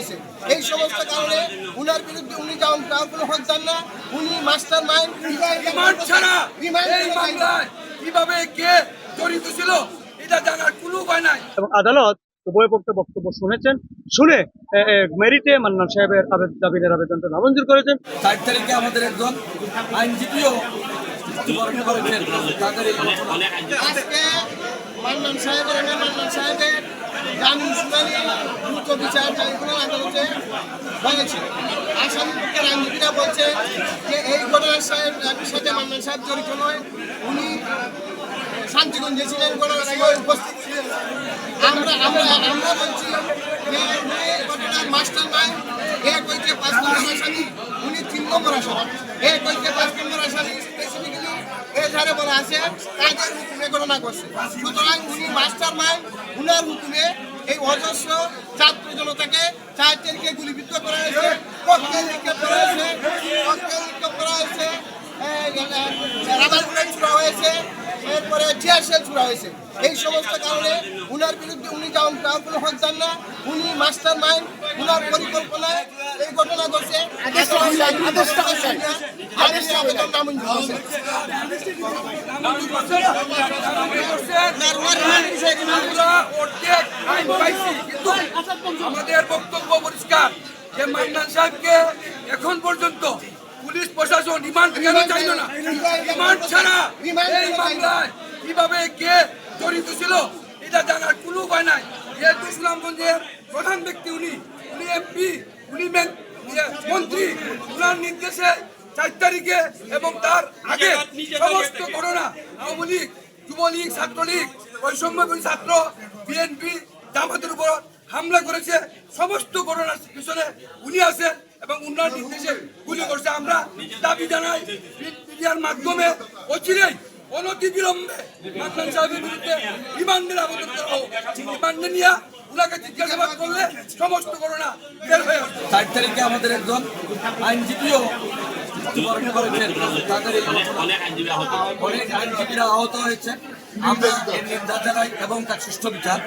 হয়েছে। এই সমস্ত কারণে উনার বিরুদ্ধে উনি যেমন তার কোনো হকদার না উনি মাস্টার মাইন্ড ছাড়া কীভাবে কে জড়িত ছিল এটা জানার কোনো উপায় নাই। এবং আদালত উভয় পক্ষের বক্তব্য শুনেছেন। শুনে মেরিটে মান্নান সাহেবের আবেদ- জামিনের আবেদনটা নামঞ্জুর করেছেন। চার তারিখে আমাদের একজন আইনজীবীও মান্নান সাহেবের মান্নান সাহেবের জামিন শুনানি বিচার ট্রাইব্যুনাল আদালতে হয়েছে আসামি পক্ষের আইনজীবীরা বলছে যে এই ঘটনার সাহেব সাথে মান্নান সাহেব জড়িত নয় উনি শান্তিগঞ্জে ছিলেন ঘটনার সময় উপস্থিত ছিলেন আমরা আমরা আমরা বলছি যে ঘটনার মাস্টার মাইন্ড এক পাঁচ নম্বর আসামি উনি তিন নম্বর আসামি এক হইতে পাঁচ নম্বর আসামি স্পেসিফিক্যালি এধারে বলা আছে কাজের হুকুমে গণনা করছে। সুতরাং উনি মাস্টার মাইন্ড উনার হুকুমে এই অজস্র ছাত্র জনতাকে চার তারিখে গুলিবিদ্ধ করা হয়েছে ককটেল নিক্ষেপ করা হয়েছে ককটেল নিক্ষেপ করা হয়েছে রাবার বুলেট ছোড়া হয়েছে এরপরে সেল ছোড়া হয়েছে এই সমস্ত কারণে উনার বিরুদ্ধে উনি যেমন তার কোনো হকদার না উনি মাস্টার মাইন্ড উনার পরিকল্পনায় এই ঘটনা ঘটছে আবেদন আইন পাইছি, কিন্তু আমাদের বক্তব্য পরিষ্কার যে মান্নান সাহেবকে এখন পর্যন্ত পুলিশ প্রশাসন রিমান্ড কেন চাইল না? রিমান্ড ছাড়া এই মামলায় কীভাবে কে জড়িত ছিল, এটা জানার কোনো উপায় নাই। যেহেতু সুনামগঞ্জের প্রধান ব্যক্তি উনি উনি এমপি উনি মন্ত্রী, উনার নির্দেশে চার তারিখে এবং তার আগে সমস্ত ঘটনা আওয়ামী লীগ, যুবলীগ, ছাত্রলীগ, বৈষম্যবিরোধী ছাত্র বিএনপি হামলা করেছে, সমস্ত ঘটনার পিছনে উনি আছেন এবং উন্নয়ন নির্দেশে গুলি করছে। আমরা দাবি জানাই, মিডিয়ার মাধ্যমে অচিরেই অনতি বিলম্বে মান্নান সাহেবের বিরুদ্ধে রিমান্ডের আবেদন করা হোক। রিমান্ডে নিয়ে করলে সমস্ত আমাদের একজন আইনজীবীও আহত হয়েছে আমরা এবং তার সুষ্ঠু বিচার।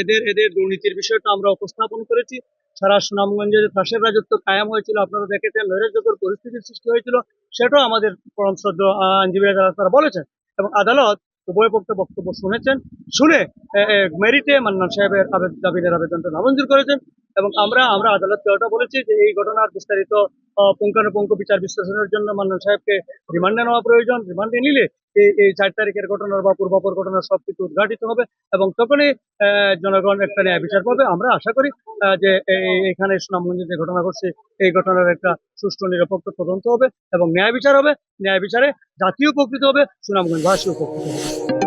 এদের এদের দুর্নীতির বিষয়টা আমরা উপস্থাপন করেছি। সারা সুনামগঞ্জে যে ফাঁসের রাজত্ব কায়েম হয়েছিল, আপনারা দেখেছেন নৈরাজ্যকর পরিস্থিতির সৃষ্টি হয়েছিল, সেটাও আমাদের পরম শ্রদ্ধ আইনজীবীরা যারা তারা বলেছেন এবং আদালত উভয় পক্ষের বক্তব্য শুনেছেন, শুনে মেরিটে মান্নান সাহেবের জামিনের আবেদনটা নামঞ্জুর করেছেন এবং আমরা আমরা আদালতকে ওটা বলেছি যে এই ঘটনার বিস্তারিত পুঙ্খানুপুঙ্খ বিচার বিশ্লেষণের জন্য মান্নান সাহেবকে রিমান্ডে নেওয়া প্রয়োজন। রিমান্ডে নিলে এই চার তারিখের ঘটনার বা পূর্বাপর ঘটনার সবকিছু উদ্ঘাটিত হবে এবং তখনই জনগণ একটা ন্যায় বিচার পাবে। আমরা আশা করি যে এখানে সুনামগঞ্জে যে ঘটনা ঘটছে, এই ঘটনার একটা সুষ্ঠু নিরপেক্ষ তদন্ত হবে এবং ন্যায় বিচার হবে। ন্যায় বিচারে জাতীয় উপকৃত হবে সুনামগঞ্জবাসী উপকৃত হবে।